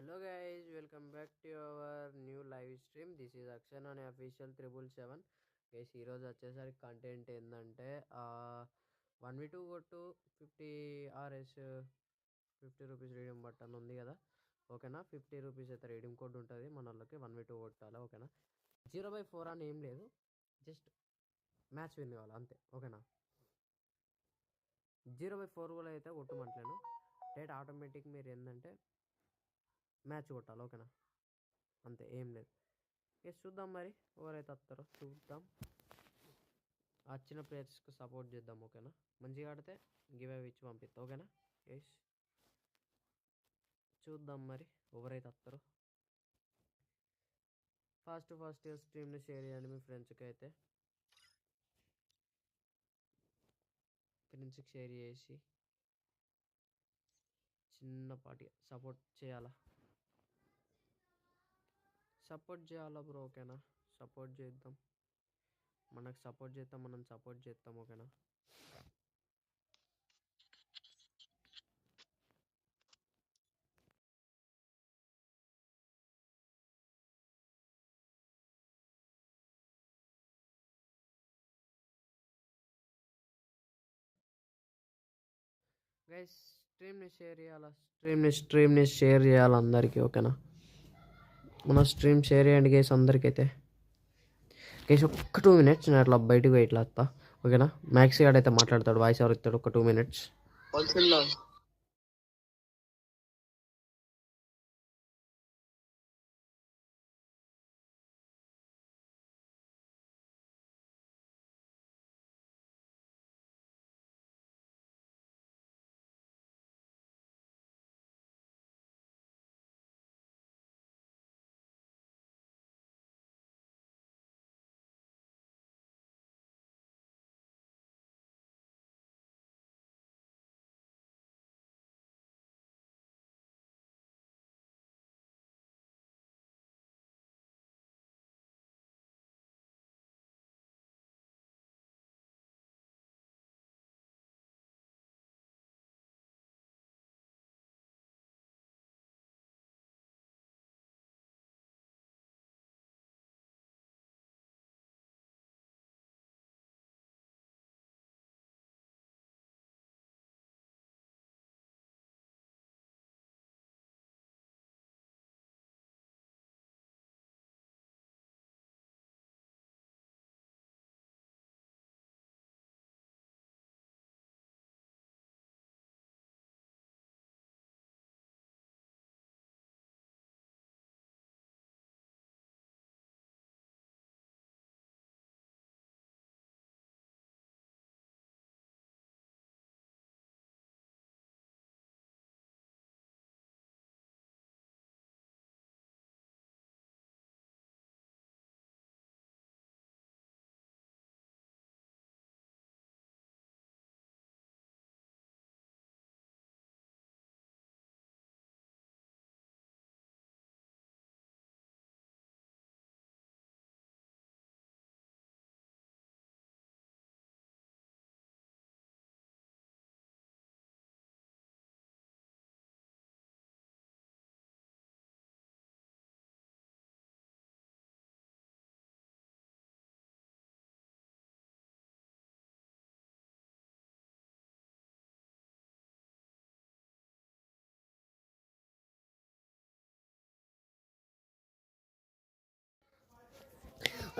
Hello guys welcome back to our new live stream this is Akshan అనే official triple seven guys ఈరోజు వచ్చేసరికి content ఏంటంటే one వి two కొట్టు fifty RS fifty rupees redeem button ఉంది కదా ఓకేనా fifty rupees అయితే రీడింగ్ కోడ్ ఉంటుంది మన వాళ్ళకి వన్ వి టూ కొట్టాలి ఓకేనా జీరో బై ఫోర్ అని ఏం లేదు జస్ట్ మ్యాచ్ విన్ కావాలి అంతే ఓకేనా జీరో బై ఫోర్ కూడా అయితే కొట్టమంటలేను డేట్ ఆటోమేటిక్ మీరు ఏంటంటే మ్యాచ్ కొట్టాలి ఓకేనా అంతే ఏం లేదు ఇక చూద్దాం మరి ఎవరైతే వస్తారో చూద్దాం వచ్చిన ప్లేయర్స్కి సపోర్ట్ చేద్దాం ఓకేనా మంచిగా ఆడితే గివ్ అవి ఇచ్చి పంపిస్తా ఓకేనా ఎస్ చూద్దాం మరి ఎవరైతే వస్తారో ఫాస్ట్ ఫాస్ట్ స్ట్రీమ్ని షేర్ చేయండి మీ ఫ్రెండ్స్కి అయితే ఫ్రెండ్స్కి షేర్ చేసి చిన్నపాటి సపోర్ట్ చేయాలా సపోర్ట్ చేయాలా బ్రో ఓకేనా సపోర్ట్ చేద్దాం మనకు సపోర్ట్ చేస్తాం మనం సపోర్ట్ చేస్తాం ఓకేనా గైస్ స్ట్రీమ్ని షేర్ చేయాలా స్ట్రీమ్ని స్ట్రీమ్ని షేర్ చేయాలి అందరికీ ఓకేనా మన స్ట్రీమ్ షేర్ చేయండి గేస్ అందరికైతే గేస్ ఒక్క టూ మినిట్స్ నేను అట్లా బయటకు పోయి ఇట్లా వస్తా ఓకేనా మ్యాక్సీ గాడైతే మాట్లాడతాడు వాయిస్ ఎవరు ఇస్తాడు ఒక టూ మినిట్స్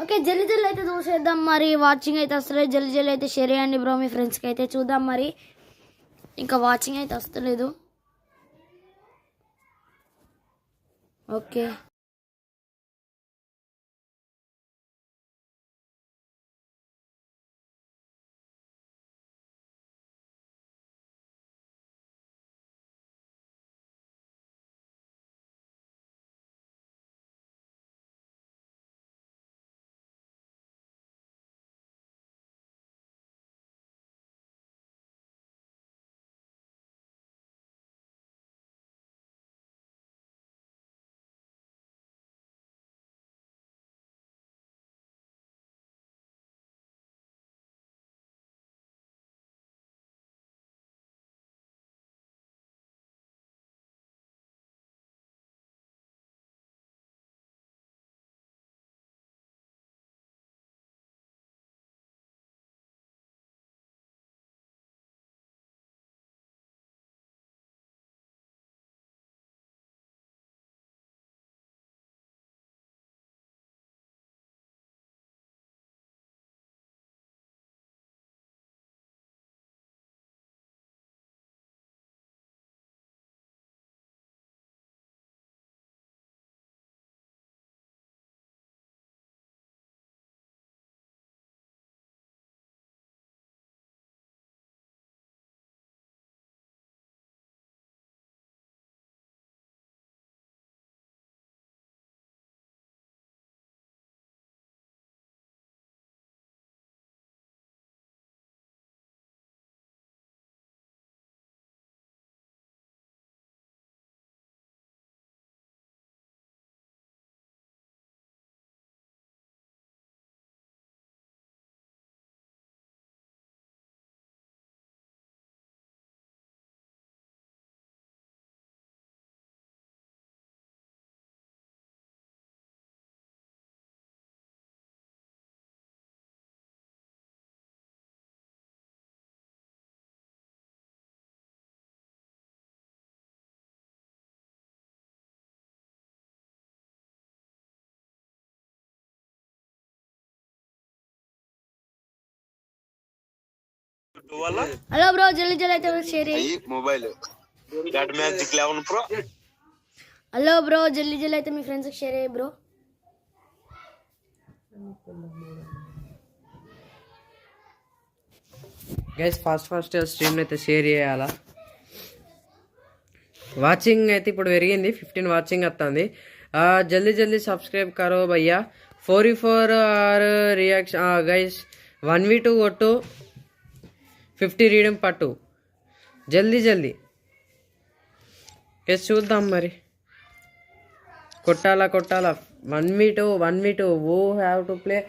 ఓకే జల్లి జల్లి అయితే చూసేద్దాం మరి వాచింగ్ అయితే వస్తలేదు జల్లి జల్లి అయితే షేర్ చేయండి బ్రో మీ ఫ్రెండ్స్కి అయితే చూద్దాం మరి ఇంకా వాచింగ్ అయితే వస్తలేదు ఓకే హలో బ్రో జల్లి జల్లి అయితే share mobile magic 11 pro hello bro జల్లి జల్లి అయితే మీ ఫ్రెండ్స్ షేర్ చేయి bro guys fast fast stream అయితే షేర్ చేయాలా వాచింగ్ అయితే ఇప్పుడు పెరిగింది ఫిఫ్టీన్ వాచింగ్ వస్తుంది జల్దీ జల్దీ సబ్స్క్రైబ్ కరో భయ్యా four four R reaction guys one V two O two fifty redeem पट जल्दी जल्दी जल्दी चूदा मरी कुटाला कुटाला one V two one V two we have to play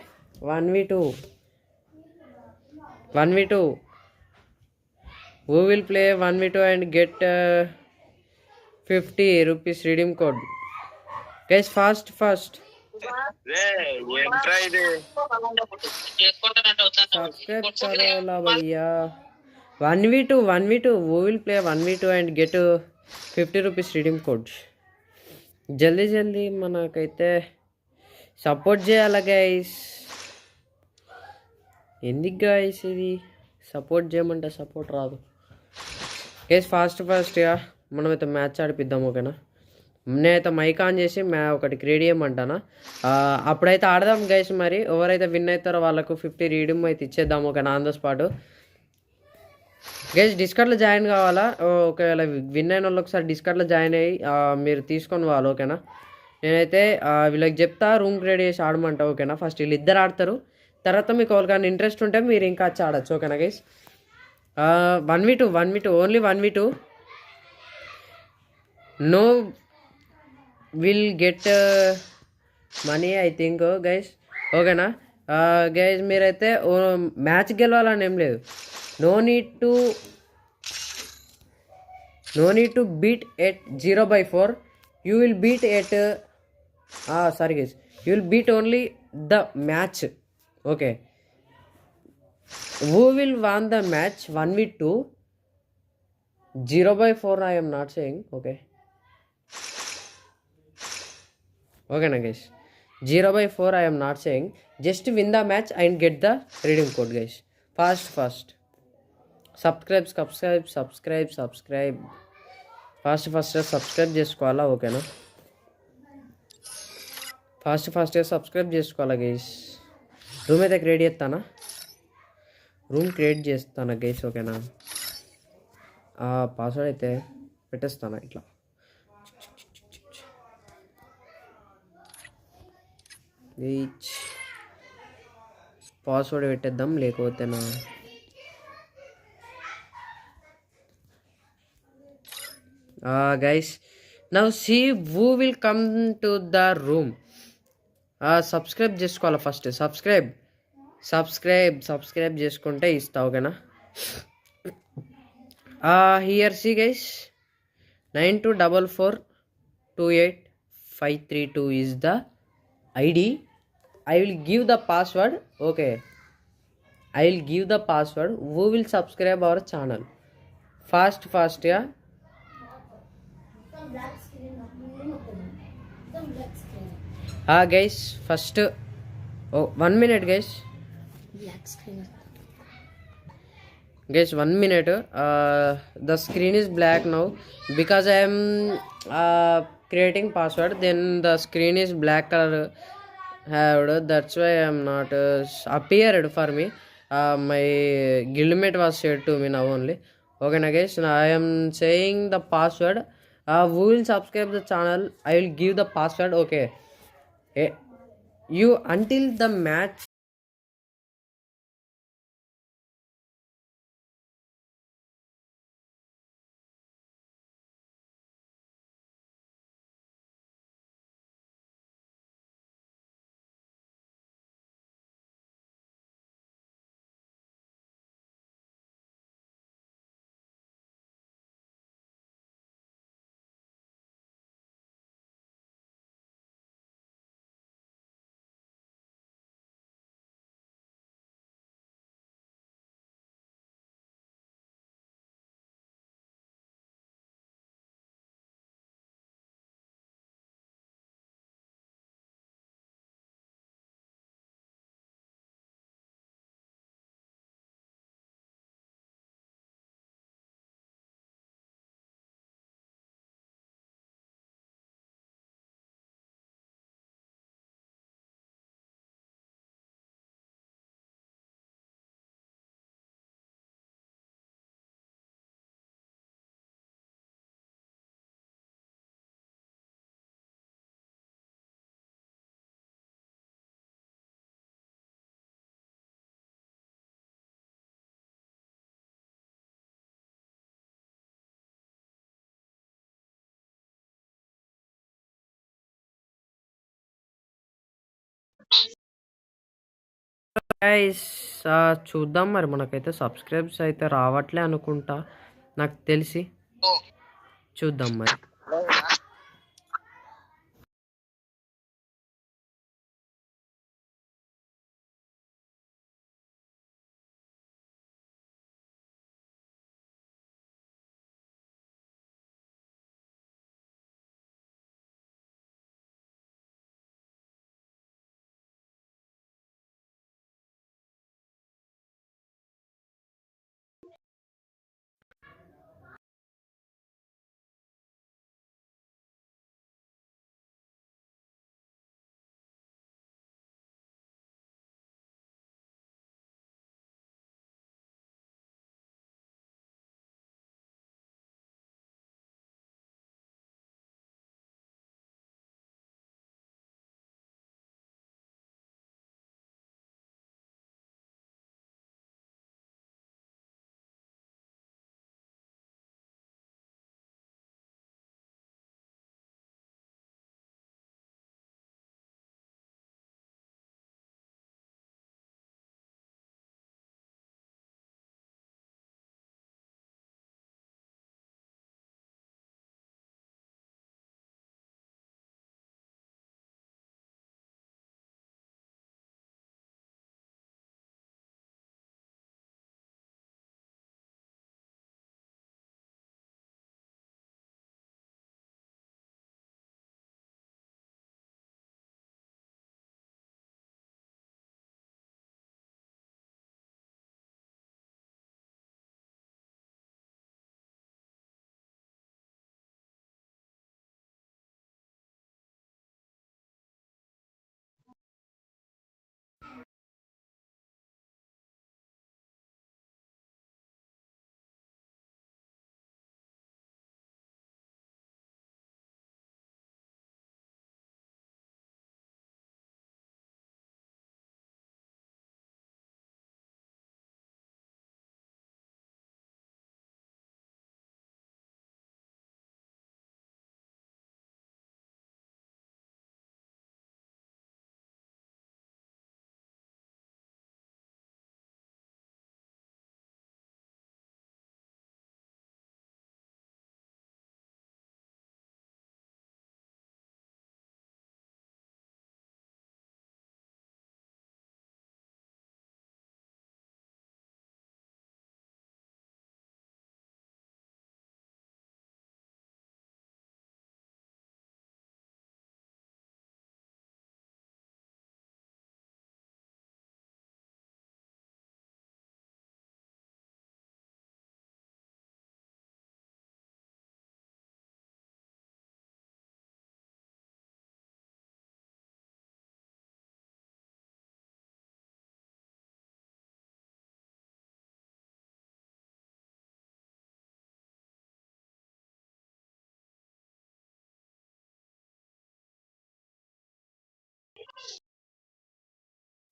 one V two one V two we will play one V two and get fifty rupee redeem code guys fast fast one V two one V two will play one V two and get fifty rupees redeem code జల్దీ జల్దీ మనకైతే support చేయాలి guys ఎందుకు guys ఇది support చేయమంటే support రాదు guys fast ఫాస్ట్గా మనమైతే మ్యాచ్ ఆడిపిద్దాం ఓకేనా నేనైతే మైక్ ఆన్ చేసి మే ఒకటి క్రీడియం అంటానా అప్పుడైతే ఆడదాం గైస్ మరి ఎవరైతే విన్ అవుతారో వాళ్ళకు ఫిఫ్టీ రీడియం అయితే ఇచ్చేద్దాం ఒక ఆన్ ద స్పాట్ గైస్ డిస్కట్లో జాయిన్ కావాలా ఒకవేళ విన్ అయిన వాళ్ళు ఒకసారి డిస్కట్లో జాయిన్ అయ్యి మీరు తీసుకొని వాళ్ళు ఓకేనా నేనైతే వీళ్ళకి చెప్తా రూమ్ క్రియేట్ చేసి ఆడమంట ఓకేనా ఫస్ట్ వీళ్ళు ఇద్దరు ఆడతారు తర్వాత మీకు ఎవరికైనా ఇంట్రెస్ట్ ఉంటే మీరు ఇంకా వచ్చి ఆడచ్చు ఓకేనా guys one V two one V two only one V two no will get money I think guys ఓకేనా గైజ్ మీరైతే మ్యాచ్ గెలవాలని ఏం లేదు no need to no need to beat it zero by four you will beat it sorry guys you will beat only the match okay who will won the match one with two zero by four I'm not saying okay ఓకేనా guys zero by four I'm not saying just win the match and get the redeem code guys fast fast subscribe subscribe subscribe subscribe fast ఫాస్ట్గా subscribe చేసుకోవాలా ఓకేనా fast ఫాస్ట్గా subscribe చేసుకోవాలా guys room అయితే create చేస్తానా room create చేస్తాను guys ఓకేనా password అయితే పెట్టేస్తాను ఇట్లా బీచ్ పాస్వర్డ్ పెట్టేద్దాం లేకపోతేనా guys now see who will come to the room subscribe చేసుకోవాలి ఫస్ట్ సబ్స్క్రైబ్ సబ్స్క్రైబ్ సబ్స్క్రైబ్ చేసుకుంటే ఇస్తావు కదా here see guys nine two double four two eight five three two is the ID I will give the password. Okay. I will give the password. Who will subscribe our channel? Fast, fast, yeah. Ah, guys, first. Oh, one minute, guys. Black screen. guys one minute uh, the screen is black now because i am uh, creating password then the screen is black color have, that's why I'm not uh, appeared for me. Uh, my guildmate was shared to me now only. Okay, na guys, now I am saying the password. Uh, who will subscribe the channel? I will give the password. Okay, eh, you until the match చూద్దాం మరి మనకైతే subscribes అయితే రావట్లే అనుకుంటా నాకు తెలిసి చూద్దాం మరి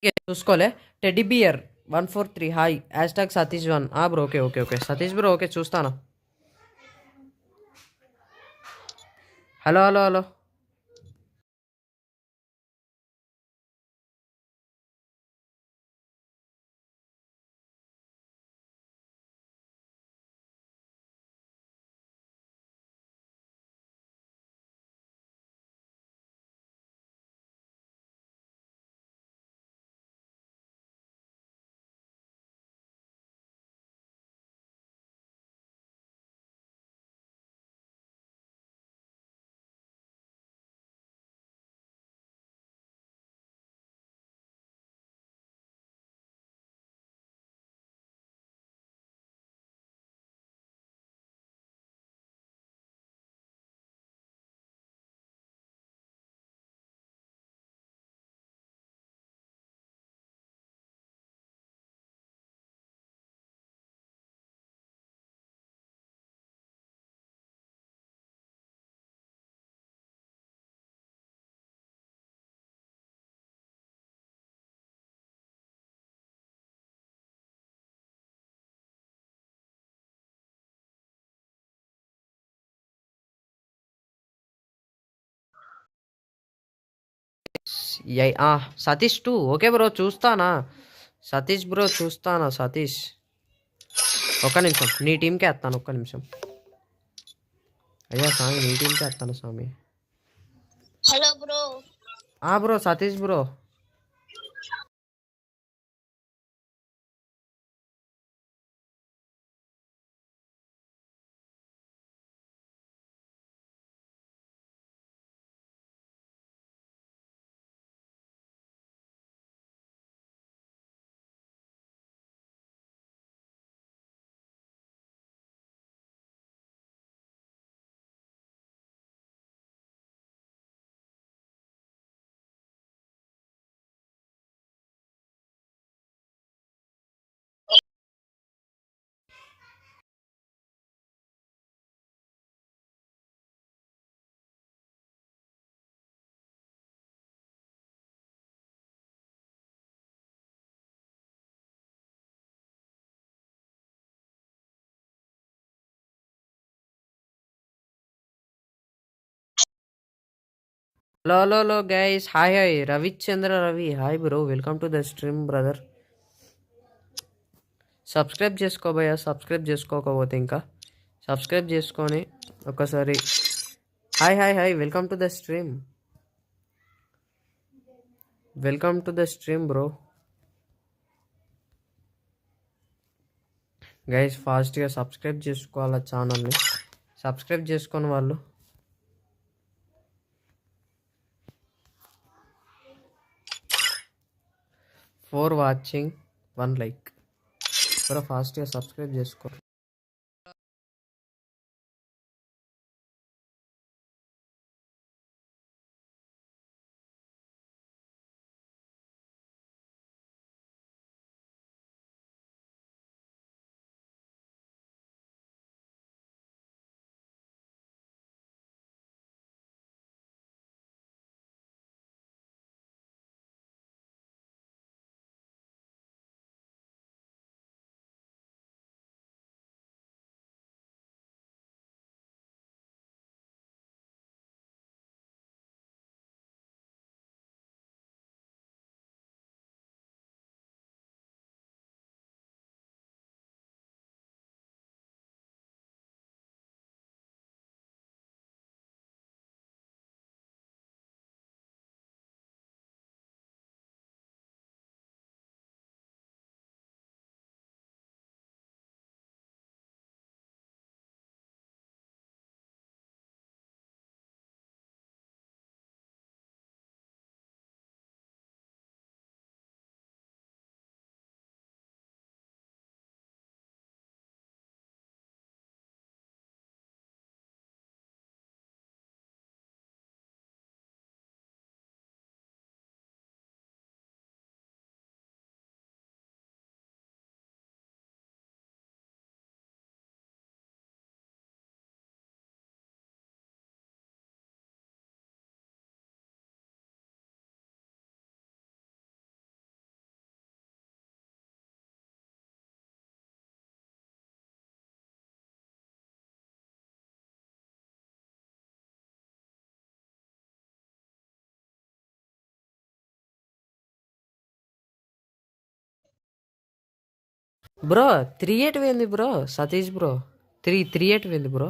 चूस teddy bear one four three hi ऐसा सतीश वन आ bro okay okay okay Satish bro okay चूस्ता hello hello hello Satish two okay bro చూస్తానా సతీష్ బ్రో చూస్తానా సతీష్ ఒక్క నిమిషం నీ టీంకే వేస్తాను ఒక్క నిమిషం అయ్యా స్వామి నీ టీంకే వేస్తాను స్వామి hello bro bro Satish bro low guys hi hi Ravichandra Ravi hi bro welcome to the stream brother subscribe చేసుకోబోయా subscribe చేసుకోకపోతే ఇంకా సబ్స్క్రైబ్ చేసుకొని ఒకసారి hi hi hi welcome to the stream welcome to the stream bro guys ఫాస్ట్గా subscribe చేసుకోవాలి ఛానల్ని subscribe చేసుకోని వాళ్ళు four watching one like కూడా ఫాస్ట్గా సబ్స్క్రైబ్ చేసుకో బ్రో త్రీ ఎయిట్ పోయింది bro Satish bro three three eight పోయింది బ్రో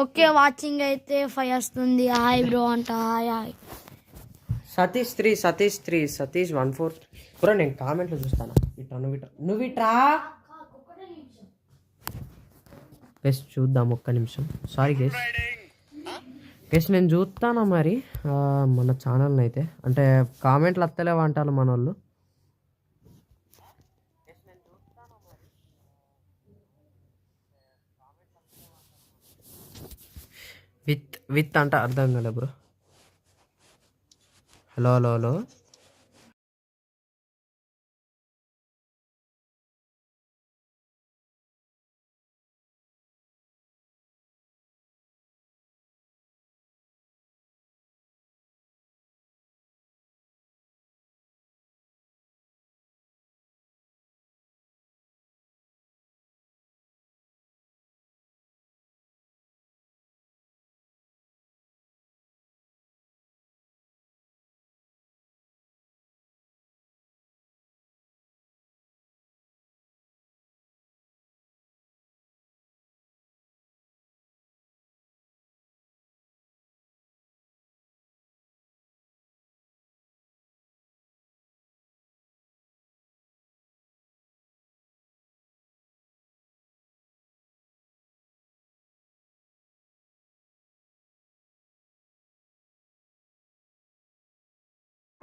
ఓకే వాచింగ్ అయితే ఫైవ్ వస్తుంది హాయ్ బ్రో అంట hi hi Satish three Satish three Satish one four bro నేను కామెంట్లు చూస్తాను ఇట్రా నువ్వు ఇట్రా నువ్వు ఇట్రా బెస్ట్ చూద్దాం ఒక్క నిమిషం సారీ గెస్ గెస్ నేను చూస్తానా మరి మన ఛానల్ని అయితే అంటే కామెంట్లు అత్తలేవంటారు మన వాళ్ళు విత్ విత్ అంటే అర్థం కదా bro hello hello hello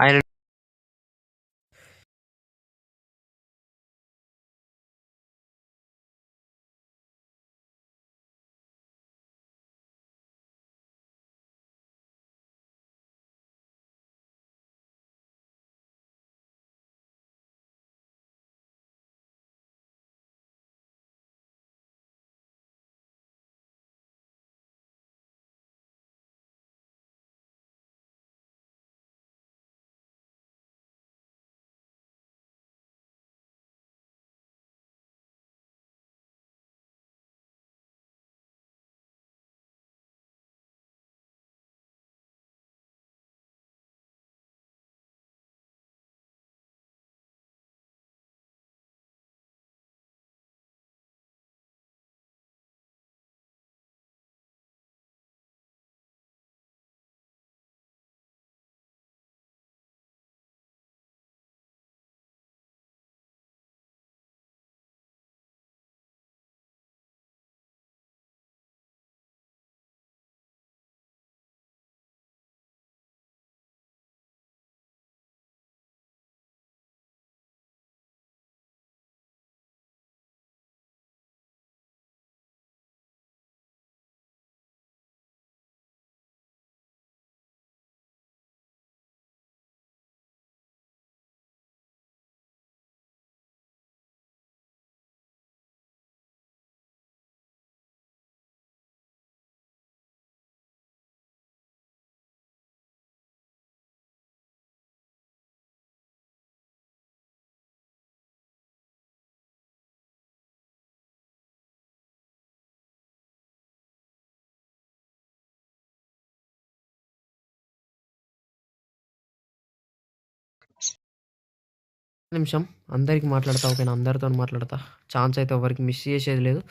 I don't నిమిషం అందరికి మాట్లాడతా ఓకేనా అందరితో మాట్లాడతా ఛాన్స్ అయితే ఎవరికి మిస్ చేసేది లేదు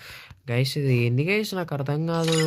గైస్ ఇది ఎన్ని నాకు అర్థం కాదు